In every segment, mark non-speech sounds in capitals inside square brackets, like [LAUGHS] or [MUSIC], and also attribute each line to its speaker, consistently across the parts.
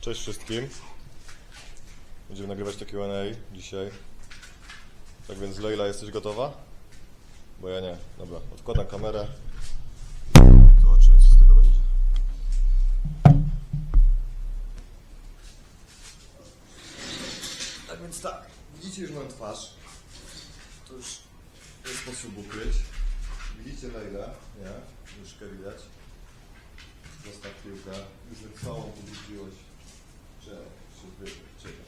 Speaker 1: Cześć wszystkim. Będziemy nagrywać takie Q&A dzisiaj. Tak więc Leila, jesteś gotowa? Bo ja nie. Dobra, odkładam kamerę. Zobaczymy, co z tego będzie. Tak więc tak, widzicie już moją twarz. To już nie sposób ukryć. Widzicie Leilę, nie? Myszkę widać. Zostaw piłkę. Już całą pobudziłeś. Czekaj, się wytrę, czekaj.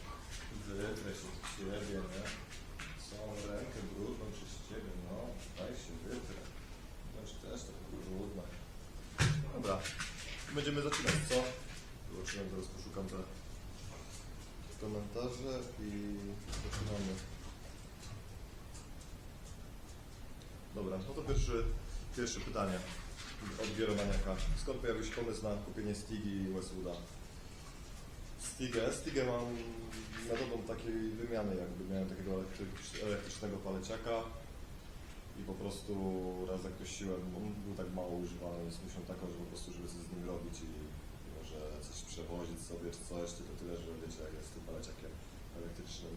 Speaker 1: Wytrę się od ciebie, nie? Całą rękę brudną przez ciebie, no. Daj się wytrę. No już też trochę brudna. Dobra. Będziemy zaczynać, co? Zobaczymy, zaraz poszukam te komentarze i zaczynamy. Dobra, no to pierwszy, pierwsze pytanie od Gieromaniaka. Skąd pojawił się pomysł na kupienie Stigi i Westwooda? Stigę. Stigę mam metodą takiej wymiany, jakby miałem takiego elektrycz- elektrycznego paleciaka i po prostu raz zakreśliłem, on był tak mało używany, jest myślą taką, że po prostu żeby coś z nim robić i może coś przewozić sobie czy coś, tylko tyle, że wiecie jak jest z tym paleciakiem elektrycznym.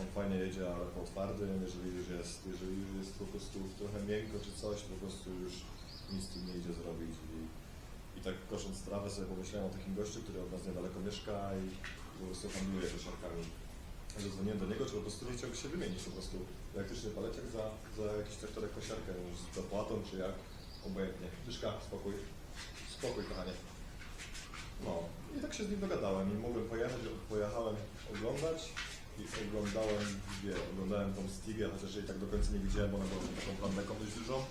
Speaker 1: On fajnie jedzie, ale po twardym, jeżeli już jest, jeżeli już jest po prostu trochę miękko czy coś, to po prostu już nic z tym nie idzie zrobić i, i tak kosząc trawę sobie pomyślałem o takim gościu, który od nas niedaleko mieszka i po prostu handluje koszarkami. Zadzwoniłem do niego, czy po prostu nie chciałby się wymienić po prostu elektryczny paleciak za, za jakiś traktorek kosiarkę, no, z zapłatą czy jak, obojętnie. Dyszka, spokój, spokój kochanie. No i tak się z nim dogadałem i mogłem pojechać, pojechałem oglądać i oglądałem, wie, oglądałem tą Stigę, chociaż jej tak do końca nie widziałem, bo ona była taką plandeką dość dużą.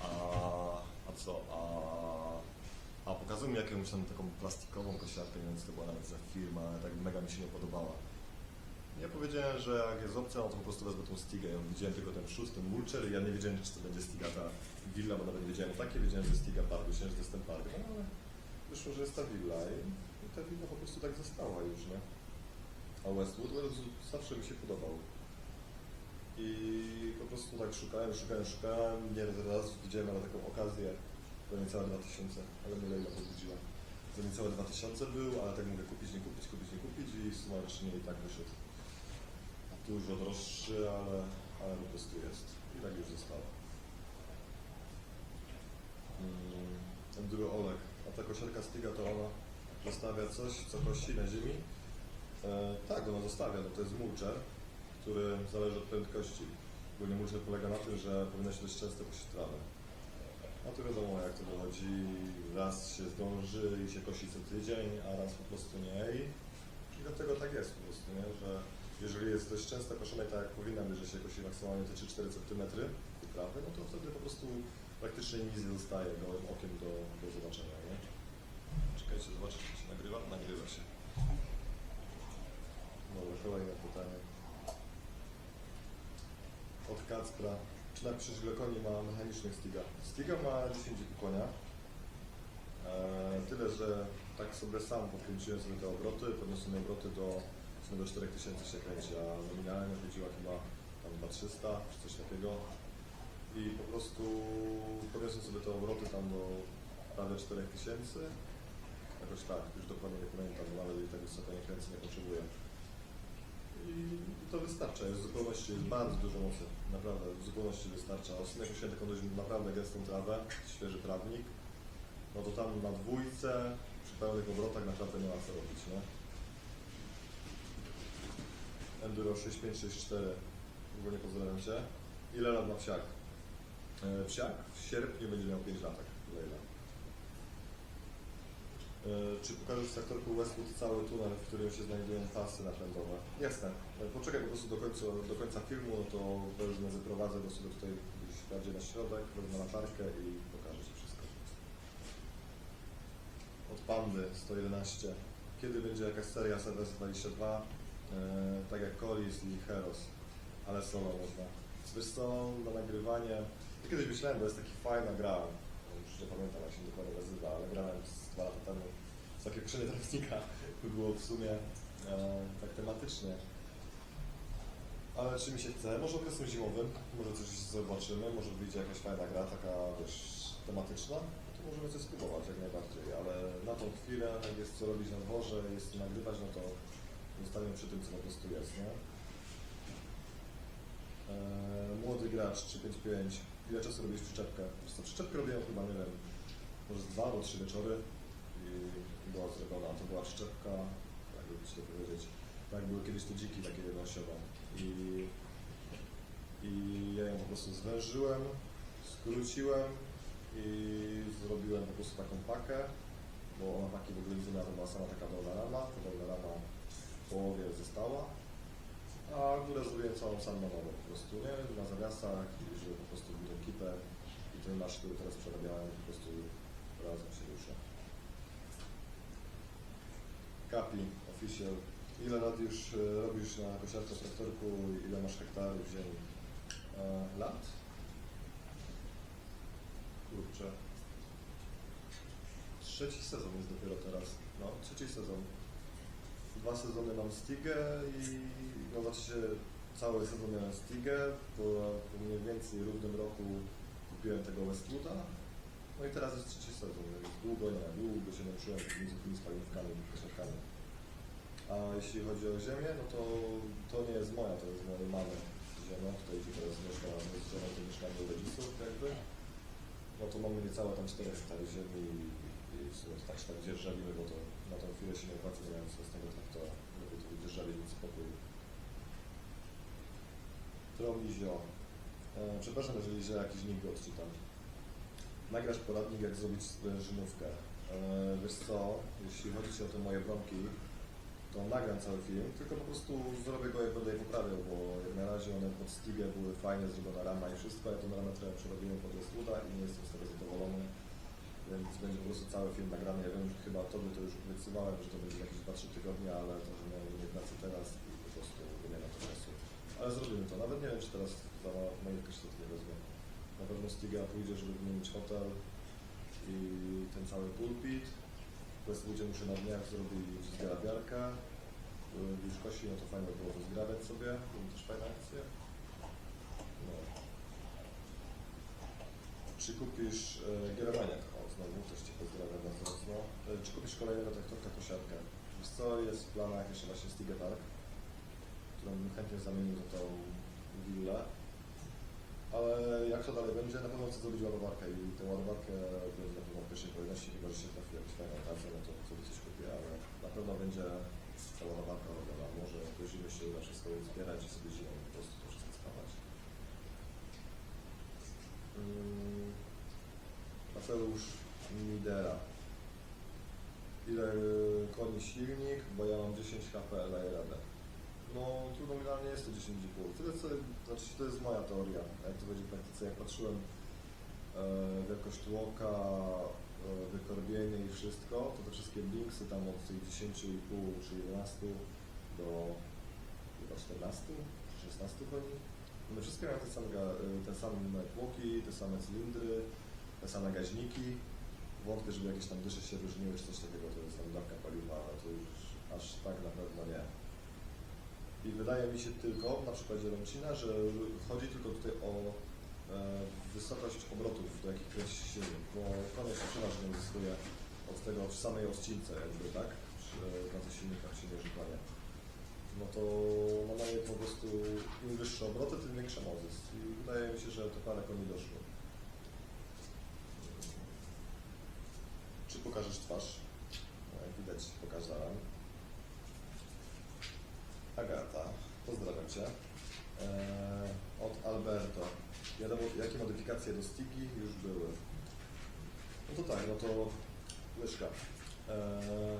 Speaker 1: A, a co? A, mi jakąś tam taką plastikową kosiarkę, nie to była nawet za firma, ale tak mega mi się nie podobała. Ja powiedziałem, że jak jest opcja, no to po prostu wezmę tą Stigę. Ja widziałem tylko ten przód, ten mulcher i ja nie wiedziałem, czy to będzie Stiga ta willa, bo nawet nie wiedziałem o takiej, wiedziałem, że Stiga park, myślałem, że to jest ten park. No, ale wyszło, że jest ta willa i, i ta willa po prostu tak została już, nie? A Westwood zawsze mi się podobał. I po prostu tak szukałem, szukałem, szukałem. Nie raz widziałem nawet taką okazję za niecałe 2000, ale mnie Leila podbudziła. Za niecałe 2000 był, ale tak mówię kupić, nie kupić, kupić, nie kupić i sumarycznie i tak wyszedł. Dużo droższy, ale, ale po prostu jest. I tak już zostało. Mm, Enduro Olek. A ta kosiarka Stiga to ona zostawia coś, co kości na ziemi? E, tak, ona zostawia. No to jest mulcher, który zależy od prędkości. Ogólnie mulcher polega na tym, że powinno się dość często kosić trawę. A to wiadomo jak to wychodzi. Raz się zdąży i się kosi co tydzień, a raz po prostu nie. I, dlatego tak jest po prostu, nie? że jeżeli jest dość często koszone tak jak powinna być, że się kosi maksymalnie te 3-4 cm no to wtedy po prostu praktycznie nic nie zostaje gołym okiem do, do zobaczenia. Nie? Czekajcie, zobaczę, czy się nagrywa. Nagrywa się. Dobra, kolejne pytanie. Od Kacpra. Napiszesz ile koni ma mechanicznych Stiga? Stiga ma 10 konia. Eee, tyle, że tak sobie sam podkręciłem sobie te obroty, podniosłem obroty do, do 4000 się kręci, a nominalnie chodziła chyba tam 2300 czy coś takiego. I po prostu podniosłem sobie te obroty tam do prawie 4000. Jakoś tak, już dokładnie nie pamiętam, bo nawet i tak wysoko nie kręcę, nie potrzebuję. I to wystarcza, jest w zupełności, jest bardzo dużo mocy, naprawdę w zupełności wystarcza. Ostatnio musiałem taką dość naprawdę gęstą trawę, świeży trawnik, no to tam na dwójce, przy pełnych obrotach naprawdę nie ma co robić, nie? Enduro 6564, ogólnie pozdrawiam Cię. Ile lat ma psiak? E, psiak w sierpniu będzie miał 5 latek, Lejla. E, Czy pokażesz traktorku Westwood cały tunel, w którym się znajdują pasy napędowe? Jasne. Poczekaj po prostu do końca, do końca filmu, no to wezmę, zaprowadzę go sobie tutaj gdzieś bardziej na środek, wezmę latarkę i pokażę Ci wszystko. Od Pandy 111. Kiedy będzie jakaś seria ZS 22? E, tak jak Colis i Heros, ale solo można. Wiesz co, na nagrywanie. Ja kiedyś myślałem, bo jest taki fajna gra, już nie pamiętam jak się dokładnie nazywa, ale grałem z dwa lata temu z takiego krzynie trawnika, by było w sumie e, tak tematycznie. Ale czy mi się chce? Może okresem zimowym, może coś zobaczymy, może wyjdzie jakaś fajna gra, taka wiesz, tematyczna, to możemy coś spróbować jak najbardziej, ale na tą chwilę, jest co robić na dworze, jest co nagrywać, no to zostaniemy przy tym, co po prostu jest, nie? Eee, młody gracz 355. Ile czasu robisz przyczepkę? Przyczepkę robiłem chyba, nie wiem, może dwa albo trzy wieczory i była zrobiona. To była przyczepka, jakby ci to powiedzieć, tak były kiedyś te dziki takie jednoosiowe i, i ja ją po prostu zwężyłem, skróciłem i zrobiłem po prostu taką pakę, bo ona taki w ogóle to była sama taka dolna rama, ta dolna rama w połowie została, a górę zrobiłem całą sam na po prostu, nie? Na zawiasach żeby po prostu ten kiper i ten nasz, który teraz przerabiałem po prostu razem się rusza. Kapi, official. Ile lat już e, robisz na kosiarce w traktorku i ile masz hektarów ziemi? E, lat? Kurczę. Trzeci sezon jest dopiero teraz. No, trzeci sezon. Dwa sezony mam Stigę i no się cały sezon miałem Stigę, po, po mniej więcej równym roku kupiłem tego Westwooda. No i teraz jest trzeci sezon, więc długo nie, długo się nauczyłem tymi tymi kosiarkami. A jeśli chodzi o ziemię, no to to nie jest moja, to jest mojej mamy ziemia, tutaj gdzie teraz mieszkam, z ziemią to mieszkamy u rodziców jakby. No to mamy niecałe tam 4 hektary ziemi i, w sumie tak się tak dzierżawimy, bo to na tą chwilę się nie wiem co z tego traktora, lepiej to wydzierżawić, mieć spokój. Tromizio. E, przepraszam, jeżeli źle jakiś nick odczytam. Nagrasz poradnik, jak zrobić sprężynówkę. E, wiesz co, jeśli chodzi o te moje bramki, to nagram cały film, tylko po prostu zrobię go, jak będę je poprawiał, bo jak na razie one pod Stigę były fajnie zrobiona rama i wszystko, ja tą ramę trochę przerobiłem pod Westwooda i nie jestem z tego zadowolony, więc będzie po prostu cały film nagrany. Ja wiem, że chyba tobie to już obiecywałem, że to będzie jakieś 2-3 tygodnie, ale to, że miałem nie pracy teraz i po prostu nie ma to czasu. Ale zrobimy to, nawet nie wiem, czy teraz za moje nie wezmę. Na pewno Stiga pójdzie, żeby wymienić hotel i ten cały pulpit. Westwoodzie muszę na dniach zrobić zgrabiarkę. Już kosi, no to fajnie było to zgrabiać sobie, były też fajne akcje. No. Czy kupisz e, Gieremaniak? O, znowu ktoś Cię pozdrawia bardzo mocno. E, czy kupisz kolejnego traktorka kosiarkę? Wiesz co, jest w planach jeszcze właśnie Stiga Park, którą bym chętnie zamienił za tą willę. Ale jak to dalej będzie, na pewno chcę zrobić ładowarkę i tę ładowarkę będzie na pewno w pierwszej kolejności, chyba że się trafi jakaś fajna okazja, no to sobie coś kupię, ale na pewno będzie ta ładowarka robiona. Może do zimy się uda wszystko zbierać i sobie zimą po prostu to wszystko spawać. Mm, Mateusz Midera. Ile koni silnik? Bo ja mam 10 HP, daję radę. No, trudno mi dla mnie jest to 10,5. Tyle co, znaczy to jest moja teoria, jak to będzie w praktyce. Jak patrzyłem e, wielkość tłoka, wykorbienie i wszystko, to te wszystkie binksy tam od tych 10,5 czy 11 do chyba 14 czy 16 koni, one wszystkie mają te same, e, te same tłoki, te same cylindry, te same gaźniki. Wątpię, żeby jakieś tam dysze się różniły czy coś takiego, to jest tam dawka paliwa, ale to już aż tak na pewno nie. I wydaje mi się tylko, na przykładzie Rącina, że chodzi tylko tutaj o e, wysokość obrotów, do jakich kręci się bo konie się przeważnie uzyskuje od tego, w samej odcince jakby, tak? Przy, na tych silnikach się konie. No to no mają po prostu im wyższe obroty, tym większa moc jest. I wydaje mi się, że to parę koni doszło. Czy pokażesz twarz? No, jak widać, pokazałem. Agata, pozdrawiam Cię. Eee, od Alberto. Wiadomo, jakie modyfikacje do Stigi już były. No to tak, no to łyżka. Eee,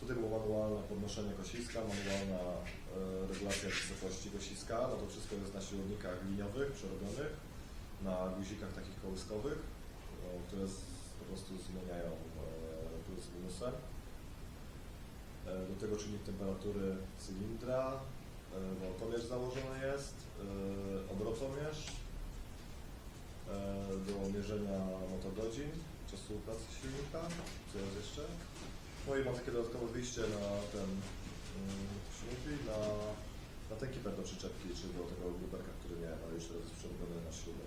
Speaker 1: tutaj było manualne podnoszenie kosiska, manualna e, regulacja wysokości kosiska. No to wszystko jest na siłownikach liniowych, przerobionych, na guzikach takich kołyskowych, no, które z, po prostu zmieniają e, plus minusem. E, Do tego czynnik temperatury cylindra, e, wałkomierz założony jest, e, obrotomierz, e, do mierzenia motogodzin, czasu pracy silnika, co jest jeszcze. No i mam takie dodatkowe wyjście na ten, mówi, na, na ten kiper do przyczepki, do tego luberka, który miałem, ale już teraz jest przerobiony na śrubę.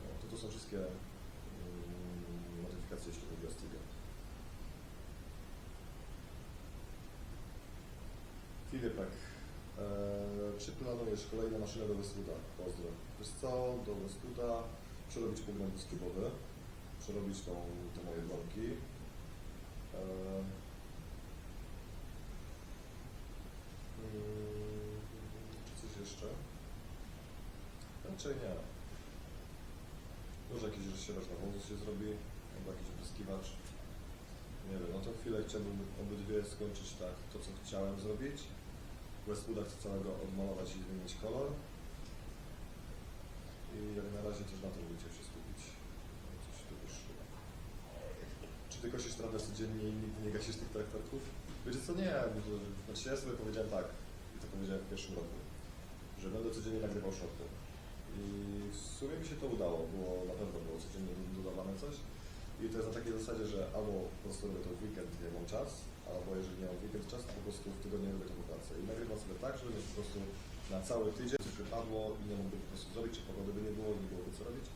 Speaker 1: No, to to są wszystkie mm, modyfikacje, jeśli chodzi o. Filipek, czy planujesz kolejne maszyny do Westwooda? Pozdro. Wiesz co, do Westwooda przerobić pogłęb skubowy, przerobić tą, te moje worki. E, mm, czy coś jeszcze? Raczej nie. Może jakiś rozsieracz nawozu się zrobi, albo jakiś opryskiwacz. Nie wiem, na tą chwilę chciałbym obydwie skończyć tak, to co chciałem zrobić. Chcę całego odmalować i zmienić kolor. I jak na razie też na tym będziecie się skupić. Coś tu. Czy ty kosisz trawę codziennie i nigdy nie gasisz tych traktorków? Wiecie co, nie. Znaczy ja sobie powiedziałem tak, i to powiedziałem w pierwszym roku, że będę codziennie nagrywał shorty. I w sumie mi się to udało, było na pewno było codziennie dodawane coś. I to jest na takiej zasadzie, że albo po prostu robię to w weekend, jak mam czas, albo jeżeli nie mam weekend czas, to po prostu w tygodniu robię to po pracy. I nagrywam sobie tak, żeby po prostu na cały tydzień coś wypadło i nie mógłby po prostu zrobić, czy pogody by nie było, nie byłoby co robić.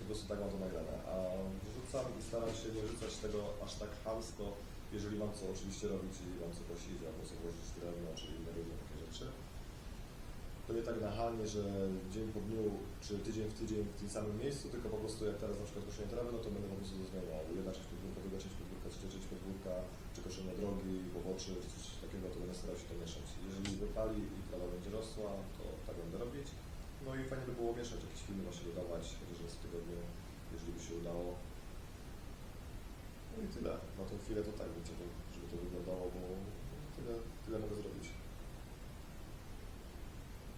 Speaker 1: Po prostu tak mam to nagrane. A wrzucam i staram się nie rzucać tego aż tak chamsko, jeżeli mam co oczywiście robić i mam co kosić, albo co włożyć drewno, czy inne różne takie rzeczy to nie tak nachalnie, że dzień po dniu, czy tydzień w tydzień w tym samym miejscu, tylko po prostu jak teraz na przykład koszenie trawy, no to będę po prostu zmieniał. Jedna część podwórka, druga część podwórka, trzecia część podwórka, czy koszenie drogi, poboczy, czy coś takiego, to będę starał się to mieszać. Jeżeli wypali i trawa będzie rosła, to tak będę robić. No i fajnie by było mieszać, jakieś filmy właśnie dodawać, chociaż raz w tygodniu, jeżeli by się udało. No i tyle. Na tą chwilę to tak będzie, żeby to wyglądało, bo tyle, tyle mogę zrobić.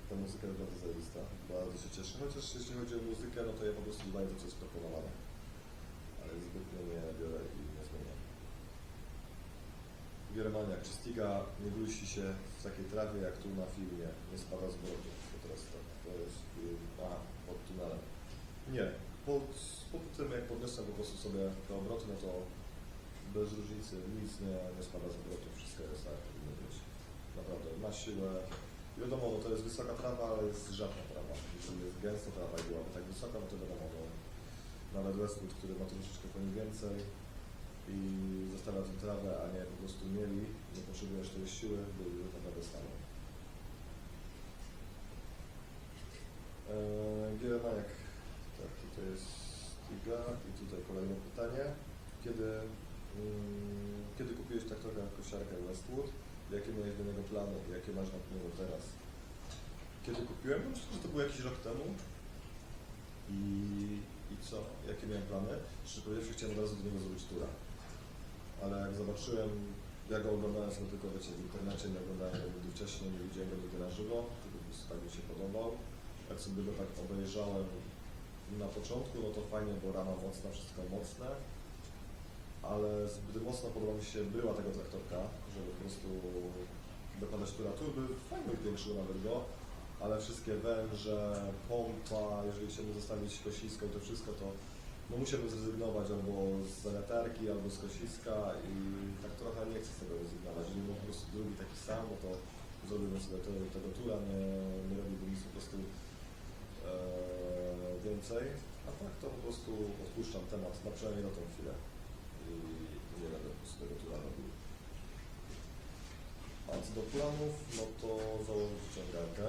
Speaker 1: Ta muzyka jest bardzo zajebista, bardzo się cieszę. Chociaż jeśli chodzi o muzykę, no to ja po prostu dodaję to, co jest proponowane. Ale zbytnio nie biorę i. Giermaniak, czy Stiga nie dusi się w takiej trawie jak tu na filmie, nie spada z brodu. To teraz tak, to jest film, a, pod tunelem. Nie, pod, pod tym jak podniosłem po prostu sobie te obroty, no to bez różnicy nic nie, nie spada z obrotu, wszystko jest tak, powinno być. Naprawdę, ma siłę, Wiadomo, no to jest wysoka trawa, ale jest rzadka trawa. Jeżeli jest gęsta trawa i byłaby tak wysoka, no to wiadomo, no, nawet Westwood, który ma troszeczkę koni więcej i zostawia tę trawę, a nie po prostu mieli, nie potrzebujesz tej siły, by tak naprawdę stanął. Eee, Gieremaniak, tak, tutaj jest Tiga i tutaj kolejne pytanie. Kiedy, mm, kiedy kupiłeś traktora kosiarkę Westwood? Jakie miałeś do niego plany? Jakie masz na niego teraz? Kiedy kupiłem? No, myślę, że to było jakiś rok temu. I, I co? Jakie miałem plany? Szczerze powiedziawszy, chciałem od razu do niego zrobić tura. Ale jak zobaczyłem, ja go oglądałem sobie tylko wiecie, w internecie, nie oglądałem go wcześniej, nie widziałem go nigdy na żywo, tylko po tak mi się podobał. Jak sobie go tak obejrzałem na początku, no to fajnie, bo rama mocna, wszystko mocne ale zbyt mocno podoba mi się była tego traktorka, żeby po prostu która tu by fajnie zwiększył nawet go, ale wszystkie węże, pompa, jeżeli chciałbym zostawić kosisko i to wszystko, to no musiałbym zrezygnować albo z zamiatarki, albo z kosiska i tak trochę nie chcę z tego rezygnować. Jeżeli bym po prostu drugi taki sam, no to zrobiłbym sobie tego, tego tura, nie, nie robiłbym nic po prostu e, więcej, a tak to po prostu odpuszczam temat, na przynajmniej na tą chwilę i nie będę po prostu tego tura robił. A co do planów, no to założyć ciągarkę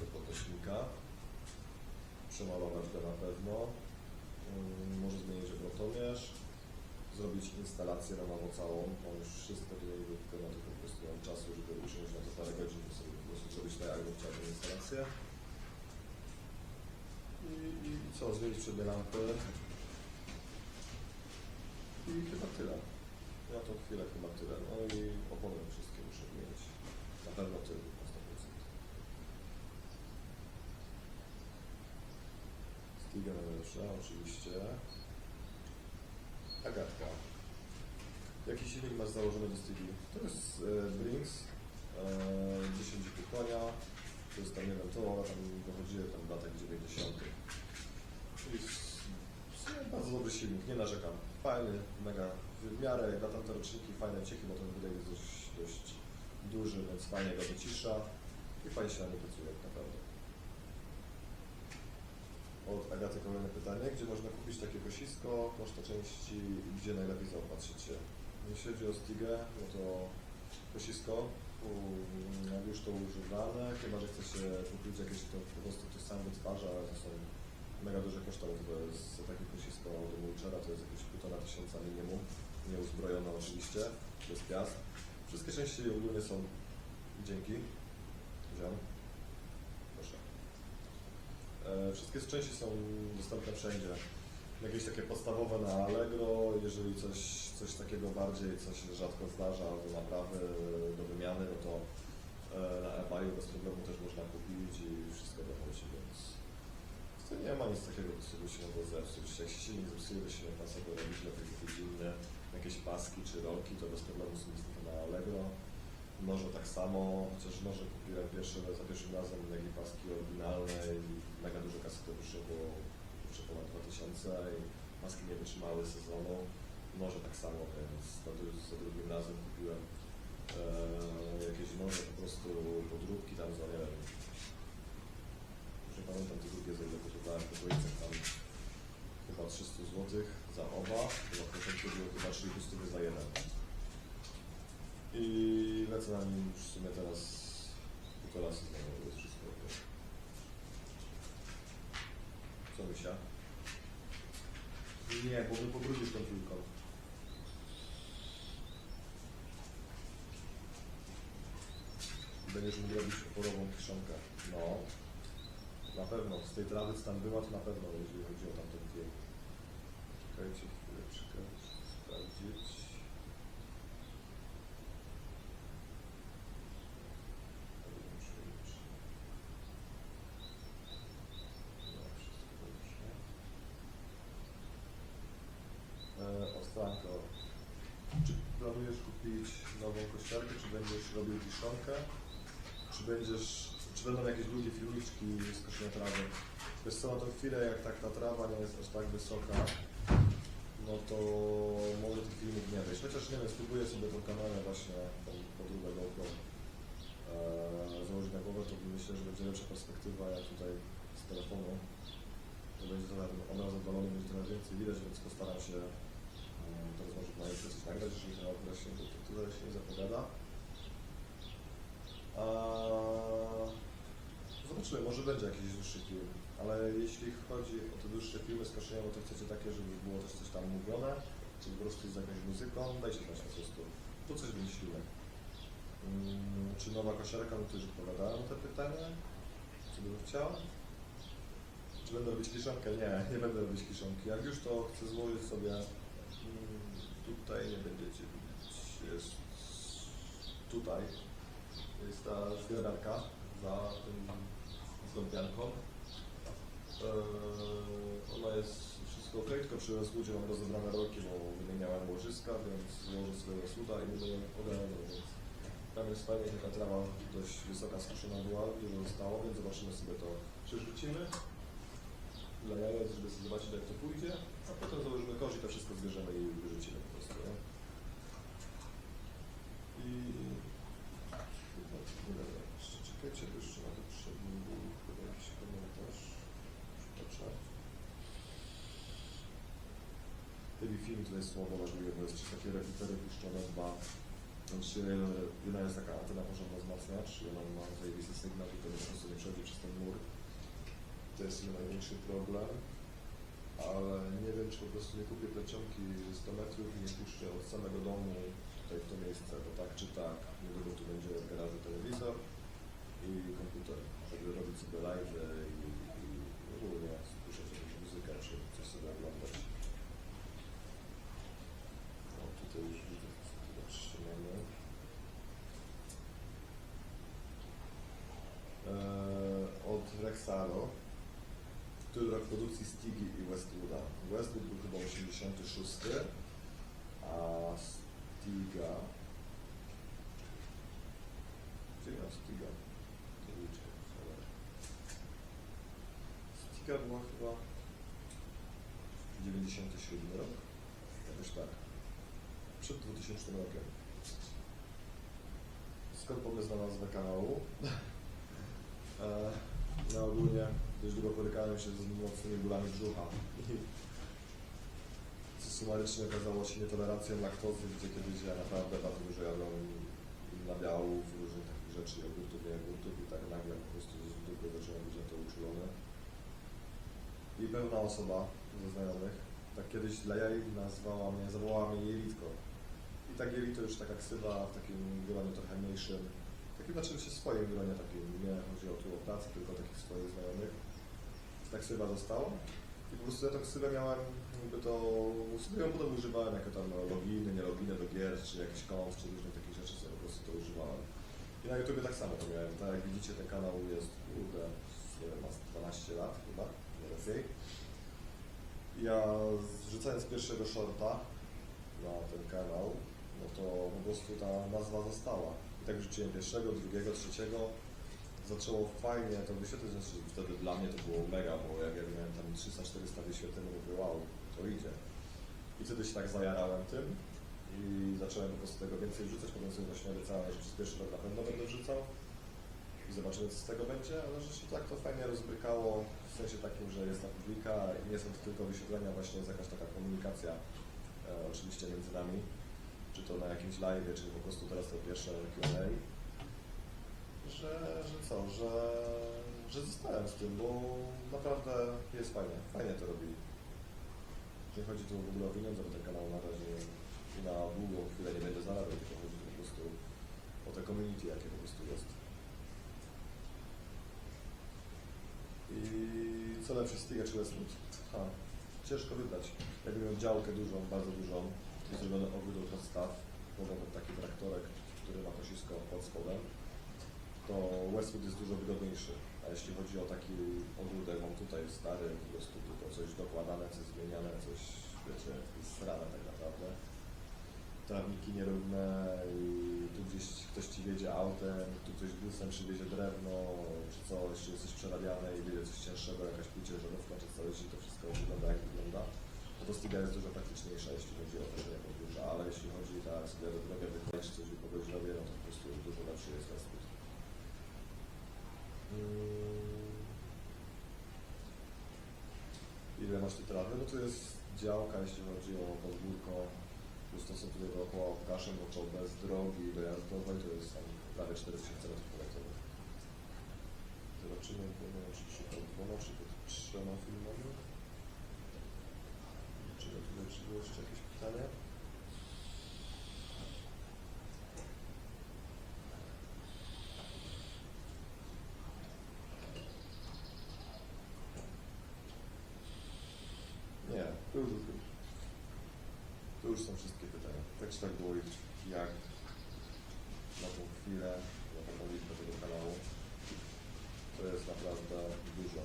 Speaker 1: do podnośnika, przemalować go na pewno, może zmienić obrotomierz, zrobić instalację na nowo całą, mam już wszystko tutaj wykonane, tylko po prostu mam czasu, żeby usiąść na to parę godzin, to sobie po prostu zrobić tak, jakbym chciał instalację. I, i, co, zmienić przednie lampy, i chyba tyle. Ja to chwilę chyba tyle. No i opony wszystkie muszę mieć. Na pewno tyle na 100%. Stiga najlepsza, oczywiście. Agatka. Jaki silnik masz założony do Stigi? To jest e, Brinks, e, 10,5 konia. To jest tam, nie to tam dochodziły tam w latach 90. Czyli s- sumie bardzo dobry silnik, nie narzekam. Fajny, mega w miarę jak na tamte roczniki, fajne ciechy, bo ten wydech jest dość, dość duży, więc fajnie go wycisza i fajnie się na nim pracuje tak naprawdę. Od Agaty kolejne pytanie. Gdzie można kupić takie kosisko, koszta części i gdzie najlepiej zaopatrzyć się? Jeśli chodzi o Stigę, no to kosisko, już to używane, chyba że chce się kupić jakieś, to po prostu ktoś sam wytwarza, ale to są mega duże koszty, bo to jest takie kosisko do Mulchera, to jest jakieś półtora tysiąca minimum, nieuzbrojone oczywiście, bez piast. Wszystkie części ogólnie są, dzięki, wziąłem, wszystkie z części są dostępne wszędzie. Jakieś takie podstawowe na Allegro, jeżeli coś, coś takiego bardziej, co się rzadko zdarza, do naprawy, do wymiany, no to e, na eBayu bez problemu też można kupić i wszystko dochodzi, więc to nie ma nic takiego, co by się mogło zepsuć. Jak się silnik zepsuje, to się pan sobie robić lepiej kupić inne, jakieś paski czy rolki, to bez problemu są dostępne na Allegro. Może tak samo, chociaż może kupiłem pierwszy, za pierwszym razem jakieś paski oryginalne i mega dużo kasy to wyszło, bo jeszcze ponad 2000 i maski nie wytrzymały sezonu. Może tak samo, więc za, dru- za drugim razem kupiłem e, jakieś może po prostu podróbki tam za nie pamiętam te drugie za ile kupowałem po dwójce tam chyba 300 zł za oba, w początku było chyba 3,5 stówy za jeden. I lecę na nim już w sumie teraz półtora sezonu, to jest wszystko. Co myśla? Nie, bo my pobrudzisz tą piłką. Będziesz mógł robić oporową kiszonkę. No. Na pewno. Z tej trawy, co tam była, to na pewno, jeżeli chodzi o tamten film. Czekajcie chwileczkę. Sprawdzić. No, wszystko dobrze. E, Ostranko, czy planujesz kupić nową kościarkę, czy będziesz robił kiszonkę? Czy będziesz, czy będą jakieś długie filmiczki z koszenia trawy? Wiesz co, na tą chwilę, jak tak ta trawa nie jest aż tak wysoka, no to może tych filmów nie wejść. Chociaż nie wiem, spróbuję sobie tą kamerę właśnie tą podróbę GoPro e, założyć na głowę, to myślę, że będzie lepsza perspektywa jak tutaj z telefonu. To będzie trochę ten obraz oddalony, będzie trochę więcej widać, więc postaram się mm, teraz może na jeszcze coś nagrać, jeżeli ten akurat to, to tutaj się nie zapowiada. A... Zobaczymy, może będzie jakiś dłuższy film, ale jeśli chodzi o te dłuższe filmy skoszeniowe, to chcecie takie, żeby było też coś tam mówione, czy po prostu z jakąś muzyką, dajcie znać po prostu. Tu coś wymyślimy. Mm, czy nowa kosiarka, no to już odpowiadałem na te pytania. Co bym chciał? Czy będę robić kiszonkę? Nie, nie będę robić kiszonki. Jak już to chcę złożyć sobie, tutaj nie będziecie widzieć, jest tutaj, jest ta zbierarka za tym, z tą pianką. Eee, ona jest wszystko ok, tylko przy Westwoodzie mam rozebrane rolki, bo wymieniałem łożyska, więc złożę sobie Westwooda i będę ogarnął, więc tam jest fajnie, taka trawa dość wysoka skuszona była, dużo zostało, więc zobaczymy sobie to, przerzucimy dla jajec, żeby sobie zobaczyć jak to pójdzie, a potem założymy kosz i to wszystko zbierzemy i wyrzucimy po prostu. Nie? I wiem, jeszcze czekajcie, bo jeszcze na to przednim był chyba jakiś komentarz. Patrzę. Heavy film to jest słowo ważliwe, bo jest takie repetery puszczone, dwa. Jedna jest taka antena porządna wzmacniacz i ona ma zajebisty sygnał to po prostu nie przechodzi przez ten mur. To jest chyba największy problem, ale nie wiem, czy po prostu nie kupię plecionki 100 metrów i nie puszczę od samego domu tutaj w to miejsce, bo tak czy tak, niedługo tu będzie w garażu telewizor i komputer, żeby robić sobie live i, i ogólnie słyszeć jakąś muzykę, czy coś sobie oglądać. No tutaj już widzę, co tu jeszcze mamy. Eee, od Rexaro. Który rok produkcji Stigi i Westwooda? Westwood był chyba 86, a Stiga... Gdzie miał Stiga? Tabliczkę, cholera. Stiga była chyba 97 rok, jakoś tak. Przed 2000 rokiem. Skąd pomysł na nazwę kanału? [LAUGHS] e, no ogólnie dość długo borykałem się z mocnymi bólami brzucha. Co sumarycznie okazało się nietolerancją laktozy, gdzie kiedyś ja naprawdę bardzo dużo jadłem nabiałów, różnych takich rzeczy, jogurtów, nie jogurtów i tak nagle po prostu z dupy zacząłem być na to uczulony. I pewna osoba ze znajomych, tak kiedyś dla jaj nazwała mnie, zawołała mnie jelitko. I tak jelito już taka ksywa w takim gronie trochę mniejszym, takim znaczy się swoim gronie, takim nie chodzi o tu o pracę, tylko takich swoich znajomych. Ta ksywa została i po prostu ja tą ksywę miałem, jakby to, sobie ją potem używałem jako tam loginy, nie loginy do gier, czy jakiś konf, czy różnych takich rzeczy, sobie po prostu to używałem. I na YouTubie tak samo to miałem, tak jak widzicie ten kanał jest, kurde, nie wiem, ma z 12 lat chyba, nie. I ja zrzucając pierwszego shorta na ten kanał, no to po prostu ta nazwa została. I tak wrzuciłem pierwszego, drugiego, trzeciego. Zaczęło fajnie to wyświetlać, znaczy wtedy dla mnie to było mega, bo jak ja miałem tam 300-400 wyświetleń, mówię wow, to idzie. I wtedy się tak zajarałem tym i zacząłem po prostu tego więcej wrzucać, potem sobie właśnie obiecałem, że przez pierwszy rok na pewno będę wrzucał i zobaczymy co z tego będzie, ale że się tak to fajnie rozbrykało w sensie takim, że jest ta publika i nie są to tylko wyświetlenia, właśnie jest jakaś taka komunikacja e, oczywiście między nami, czy to na jakimś live, czy po prostu teraz to pierwsze Q&A, że, że co, że, że zostałem z tym, bo naprawdę jest fajnie, fajnie to robili. Nie chodzi tu w ogóle o pieniądze, bo ten kanał na razie na długą chwilę nie będzie zarabiał, tylko chodzi po prostu o te community, jakie po prostu jest. I co lepsze, Stiga czy Westwood? Ha, ciężko wybrać. Jakbym miał działkę dużą, bardzo dużą, i zrobiony ogród od podstaw, podobno taki traktorek, który ma kosisko pod spodem, to Westwood jest dużo wygodniejszy. A jeśli chodzi o taki ogródek, mam tutaj stary, po prostu tylko coś dokładane, coś zmieniane, coś, wiecie, srane tak naprawdę. Trawniki nierówne i tu gdzieś ktoś ci wiedzie autem, tu ktoś busem przywiezie drewno, czy coś, czy jest coś przerabiane i wiedzie coś cięższego, jakaś pójdzie żarówka, czy coś i to wszystko wygląda jak wygląda. No to Stiga jest dużo praktyczniejsza, jeśli chodzi o to, że jako duża, ale jeśli chodzi tak sobie do drogę czy coś u kogoś robię, no to po prostu dużo lepszy jest Westwood. Mm. Ile masz tu trawy? No tu jest działka, jeśli chodzi o podwórko. Plus to są tutaj dookoła kasze, bo to bez drogi dojazdowej to jest tam prawie 4000 m2. Zobaczymy, nie wiem, czy szukam dwoma, czy pod trzema filmami. Czy tutaj czy jeszcze jakieś pytanie? Nie, to już, już. To już są wszystkie pytania. Tak czy tak było jak na tą chwilę, na taką liczbę tego kanału. To jest naprawdę dużo.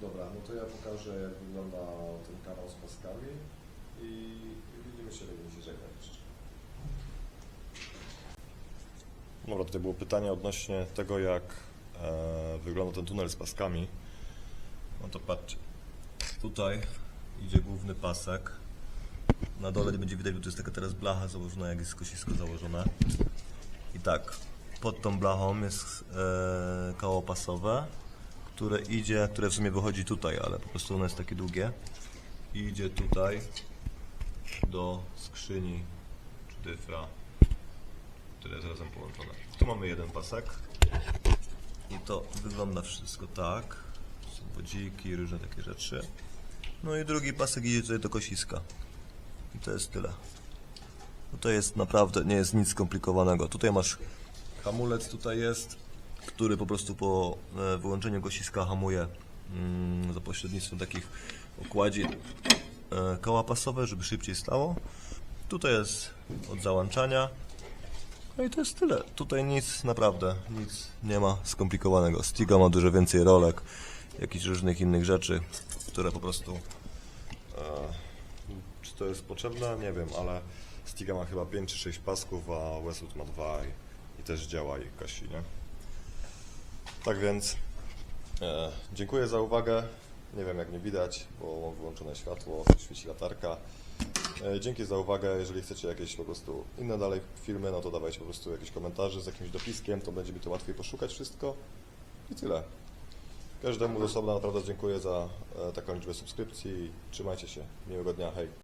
Speaker 1: Dobra, no to ja pokażę jak wygląda ten kanał z paskami i i widzimy się, będziemy się żegnać jeszcze. Dobra, tutaj było pytanie odnośnie tego, jak e, wygląda ten tunel z paskami. No to patrzcie. Tutaj idzie główny pasek. Na dole nie będzie widać, bo to jest taka teraz blacha założona, jak jest kosisko założone. I tak, pod tą blachą jest e, koło pasowe, które idzie, które w sumie wychodzi tutaj, ale po prostu ono jest takie długie. I idzie tutaj do skrzyni czy dyfra, które jest razem połączone. Tu mamy jeden pasek. I to wygląda wszystko tak. Są wodziki, różne takie rzeczy. No i drugi pasek idzie tutaj do kosiska. I to jest tyle. No to jest naprawdę, nie jest nic skomplikowanego. Tutaj masz hamulec, tutaj jest, który po prostu po e, wyłączeniu kosiska hamuje mm, za pośrednictwem takich okładzi e, koła pasowe, żeby szybciej stało. Tutaj jest od załączania. No i to jest tyle. Tutaj nic, naprawdę, nic nie ma skomplikowanego. Stiga ma dużo więcej rolek, jakichś różnych innych rzeczy, które po prostu... E, to jest potrzebne? Nie wiem, ale Stiga ma chyba 5 czy 6 pasków, a Westwood ma 2 i, i też działa i gasi, nie? Tak więc e, dziękuję za uwagę. Nie wiem jak nie widać, bo mam wyłączone światło, świeci latarka. E, Dzięki za uwagę. Jeżeli chcecie jakieś po prostu inne dalej filmy, no to dawajcie po prostu jakieś komentarze z jakimś dopiskiem, to będzie mi to łatwiej poszukać wszystko. I tyle. Każdemu z osobna naprawdę dziękuję za e, taką liczbę subskrypcji. Trzymajcie się. Miłego dnia. Hej.